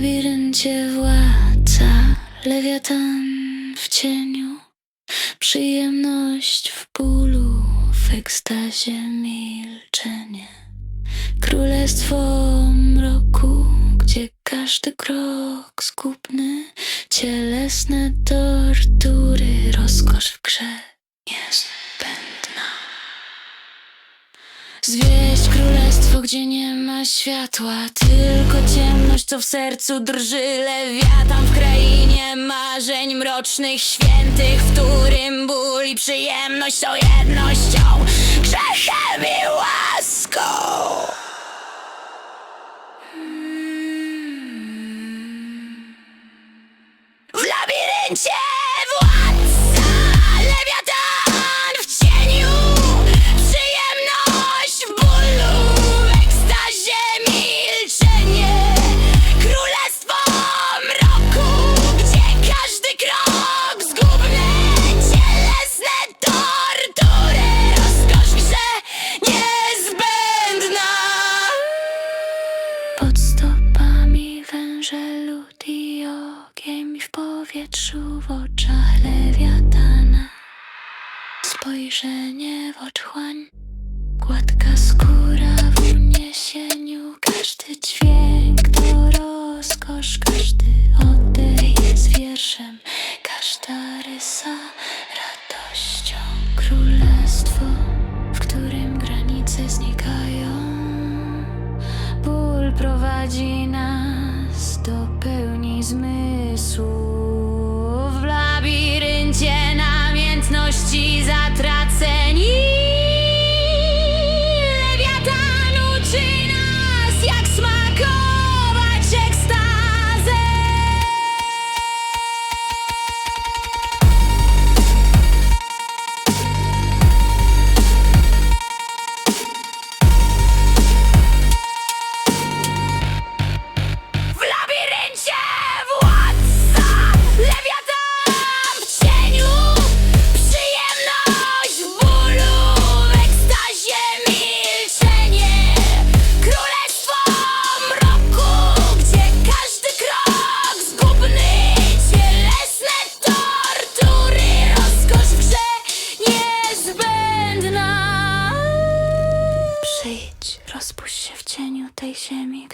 labiryncie władca, lewiatan w cieniu, przyjemność w bólu, w ekstazie milczenie. Królestwo mroku, gdzie każdy krok zgubny, cielesne tortury, rozkosz w grze niezbędna. Zwieść królestwo, gdzie nie ma światła, tylko ciemność, co w sercu drży. Lewiatan w krainie marzeń mrocznych, świętych, w którym ból i przyjemność są jednością, grzechem i łaską. W labiryncie powietrzu w oczach lewiatana. Spojrzenie w otchłań, gładka skóra w uniesieniu. Każdy dźwięk to rozkosz, każdy oddech jest wierszem, każda rysa radością. Królestwo, w którym granice znikają. Ból prowadzi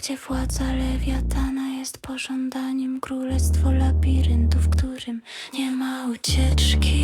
gdzie władza lewiatana jest pożądaniem królestwo labiryntu, w którym nie ma ucieczki.